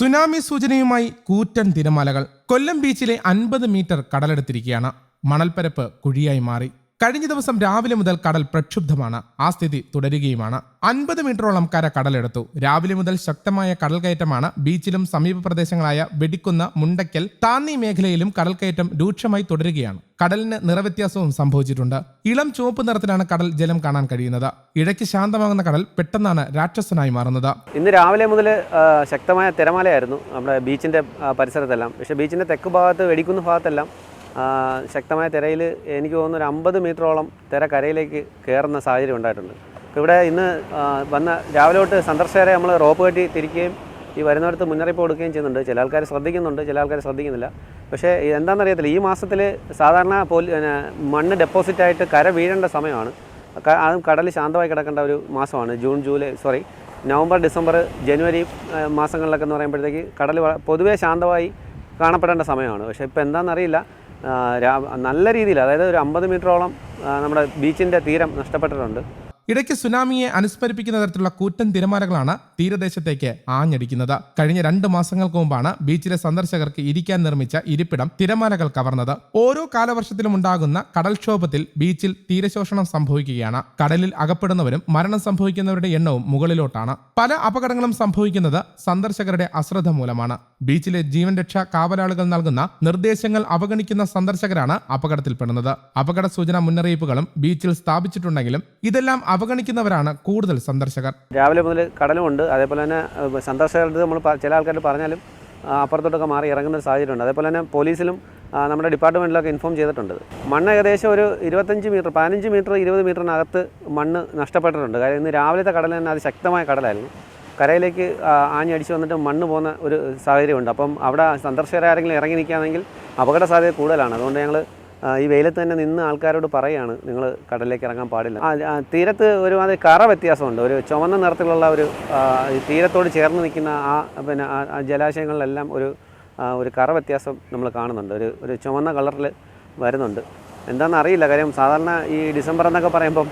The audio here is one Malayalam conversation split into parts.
സുനാമി സൂചനയുമായി കൂറ്റൻ തിരമാലകൾ. കൊല്ലം ബീച്ചിലെ അൻപത് മീറ്റർ കടലെടുത്തിരിക്കുകയാണ്. മണൽപ്പരപ്പ് കുഴിയായി മാറി. കഴിഞ്ഞ ദിവസം രാവിലെ മുതൽ കടൽ പ്രക്ഷുബ്ധമാണ്. ആ സ്ഥിതി തുടരുകയുമാണ്. അൻപത് മീറ്ററോളം കര കടലെടുത്തു. രാവിലെ മുതൽ ശക്തമായ കടൽ കയറ്റമാണ് ബീച്ചിലും സമീപ പ്രദേശങ്ങളായ വെടിക്കുന്ന മുണ്ടയ്ക്കൽ താന്നി മേഖലയിലും കടൽ കയറ്റം രൂക്ഷമായി തുടരുകയാണ്. കടലിന് നിറവ്യത്യാസവും സംഭവിച്ചിട്ടുണ്ട്. ഇളം ചുവപ്പ് നിറത്തിലാണ് കടൽ ജലം കാണാൻ കഴിയുന്നത്. ഇടയ്ക്ക് ശാന്തമാകുന്ന കടൽ പെട്ടെന്നാണ് രാക്ഷസനായി മാറുന്നത്. ഇന്ന് രാവിലെ മുതൽ ശക്തമായ തിരമാലയായിരുന്നു നമ്മുടെ ബീച്ചിന്റെ പരിസരത്തെല്ലാം. പക്ഷേ ബീച്ചിന്റെ തെക്ക് ഭാഗത്ത് വെടിക്കുന്ന ഭാഗത്തെല്ലാം ശക്തമായ തിരയിൽ എനിക്ക് തോന്നുന്നു ഒരു അമ്പത് മീറ്ററോളം തിര കരയിലേക്ക് കയറുന്ന സാഹചര്യം ഉണ്ടായിട്ടുണ്ട്. ഇവിടെ ഇന്ന് വന്ന രാവിലെ തൊട്ട് സന്ദർശകരെ നമ്മൾ റോപ്പ് കെട്ടി തിരിക്കുകയും ഈ വരുന്നിടത്ത് മുന്നറിയിപ്പ് കൊടുക്കുകയും ചെയ്യുന്നുണ്ട്. ചില ആൾക്കാർ ശ്രദ്ധിക്കുന്നുണ്ട് ചില ആൾക്കാർ ശ്രദ്ധിക്കുന്നില്ല. പക്ഷേ എന്താണെന്നറിയത്തില്ല ഈ മാസത്തിൽ സാധാരണ പോലി മണ്ണ് ഡെപ്പോസിറ്റ് ആയിട്ട് കര വീഴേണ്ട സമയമാണ്. അതും കടൽ ശാന്തമായി കിടക്കേണ്ട ഒരു മാസമാണ്. June July sorry November December ജനുവരി മാസങ്ങളിലൊക്കെ എന്ന് പറയുമ്പോഴത്തേക്ക് കടൽ പൊതുവേ ശാന്തമായി കാണപ്പെടേണ്ട സമയമാണ്. പക്ഷേ ഇപ്പോൾ എന്താണെന്നറിയില്ല നല്ല രീതിയിൽ അതായത് ഒരു അമ്പത് മീറ്ററോളം നമ്മുടെ ബീച്ചിന്റെ തീരം നഷ്ടപ്പെട്ടിട്ടുണ്ട്. ഇടയ്ക്ക് സുനാമിയെ അനുസ്മരിപ്പിക്കുന്ന തരത്തിലുള്ള കൂറ്റൻ തിരമാലകളാണ് തീരദേശത്തേക്ക് ആഞ്ഞടിക്കുന്നത്. കഴിഞ്ഞ രണ്ട് മാസങ്ങൾക്ക് മുമ്പാണ് ബീച്ചിലെ സന്ദർശകർക്ക് ഇരിക്കാൻ നിർമ്മിച്ച ഇരിപ്പിടം തിരമാലകൾ കവർന്നത്. ഓരോ കാലവർഷത്തിലും ഉണ്ടാകുന്ന കടൽക്ഷോഭത്തിൽ ബീച്ചിൽ തീരശോഷണം സംഭവിക്കുകയാണ്. കടലിൽ അകപ്പെടുന്നവരും മരണം സംഭവിക്കുന്നവരുടെ എണ്ണവും മുകളിലോട്ടാണ്. പല അപകടങ്ങളും സംഭവിക്കുന്നത് സന്ദർശകരുടെ അശ്രദ്ധ മൂലമാണ്. ബീച്ചിലെ ജീവൻ രക്ഷാ കാവലാളുകൾ നൽകുന്ന നിർദ്ദേശങ്ങൾ അവഗണിക്കുന്ന സന്ദർശകരാണ് അപകടത്തിൽപ്പെടുന്നത്. അപകട സൂചന മുന്നറിയിപ്പുകളും ബീച്ചിൽ സ്ഥാപിച്ചിട്ടുണ്ടെങ്കിലും ഇതെല്ലാം അവഗണിക്കുന്നവരാണ് കൂടുതൽ സന്ദർശകർ. രാവിലെ മുതൽ കടലുമുണ്ട് അതേപോലെ തന്നെ സന്ദർശകരുടെ നമ്മൾ ചില ആൾക്കാർ പറഞ്ഞാലും അപ്പുറത്തോട്ടൊക്കെ മാറി ഇറങ്ങുന്ന ഒരു സാഹചര്യമുണ്ട്. അതേപോലെ തന്നെ പോലീസിലും നമ്മുടെ ഡിപ്പാർട്ട്മെന്റിലൊക്കെ ഇൻഫോം ചെയ്തിട്ടുണ്ട്. മണ്ണ് ഏകദേശം ഒരു ഇരുപത്തഞ്ച് മീറ്റർ പതിനഞ്ച് മീറ്റർ ഇരുപത് മീറ്ററിനകത്ത് മണ്ണ് നഷ്ടപ്പെട്ടിട്ടുണ്ട്. കാര്യം ഇന്ന് രാവിലത്തെ കടൽ തന്നെ അത് ശക്തമായ കടലായിരുന്നു. കരയിലേക്ക് ആഞ്ഞ് ആഞ്ഞടിച്ച് വന്നിട്ട് മണ്ണ് പോകുന്ന ഒരു സാഹചര്യമുണ്ട്. അപ്പം അവിടെ സന്ദർശകരാരെങ്കിലും ഇറങ്ങി നിൽക്കുകയാണെങ്കിൽ അപകട സാധ്യത കൂടുതലാണ്. അതുകൊണ്ട് ഞങ്ങൾ ഈ വെയിലത്ത് തന്നെ നിന്ന് ആൾക്കാരോട് പറയുകയാണ് നിങ്ങൾ കടലിലേക്ക് ഇറങ്ങാൻ പാടില്ല. ആ, ഒരു തീരത്ത് ഒരുമാതിരി കറ വ്യത്യാസമുണ്ട്. ഒരു ചുവന്ന നിറത്തിലുള്ള ഒരു തീരത്തോട് ചേർന്ന് നിൽക്കുന്ന ആ പിന്നെ ആ- ജലാശയങ്ങളിലെല്ലാം ഒരു ഒരു കറ വ്യത്യാസം നമ്മൾ കാണുന്നുണ്ട്. ഒരു ഒരു ചുവന്ന കളറിൽ വരുന്നുണ്ട്. എന്താണെന്ന് അറിയില്ല. കാര്യം സാധാരണ ഈ ഡിസംബർ എന്നൊക്കെ പറയുമ്പം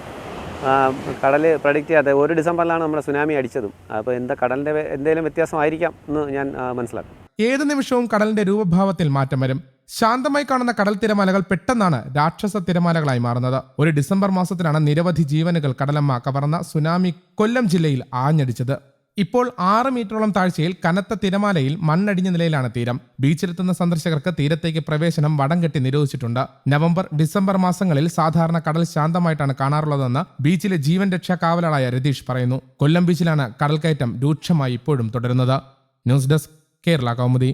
കടൽ പ്രഡിക്റ്റ് ചെയ്യാതെ ഒരു ഡിസംബറിലാണ് നമ്മുടെ സുനാമി അടിച്ചതും. അപ്പോൾ എന്താ കടലിന്റെ എന്തെങ്കിലും വ്യത്യാസമായിരിക്കാം എന്ന് ഞാൻ മനസ്സിലാക്കും ഏത് നിമിഷവും കടലിന്റെ രൂപഭാവത്തിൽ മാറ്റം വരും. ശാന്തമായി കാണുന്ന കടൽ തിരമാലകൾ പെട്ടെന്നാണ് രാക്ഷസ തിരമാലകളായി മാറുന്നത്. ഒരു ഡിസംബർ മാസത്തിലാണ് നിരവധി ജീവനുകൾ കടലമ്മ കവർന്ന സുനാമി കൊല്ലം ജില്ലയിൽ ആഞ്ഞടിച്ചത്. ഇപ്പോൾ ആറ് മീറ്ററോളം താഴ്ചയിൽ കനത്ത തിരമാലയിൽ മണ്ണടിഞ്ഞ നിലയിലാണ് തീരം. ബീച്ചിലെത്തുന്ന സന്ദർശകർക്ക് തീരത്തേക്ക് പ്രവേശനം വടം കെട്ടി നിരോധിച്ചിട്ടുണ്ട്. നവംബർ ഡിസംബർ മാസങ്ങളിൽ സാധാരണ കടൽ ശാന്തമായിട്ടാണ് കാണാറുള്ളതെന്ന് ബീച്ചിലെ ജീവൻ രക്ഷാ കാവലാളായ രതീഷ് പറയുന്നു. കൊല്ലം ബീച്ചിലാണ് കടൽക്കയറ്റം രൂക്ഷമായി ഇപ്പോഴും തുടരുന്നത്. News desk Kerala Kaumudi.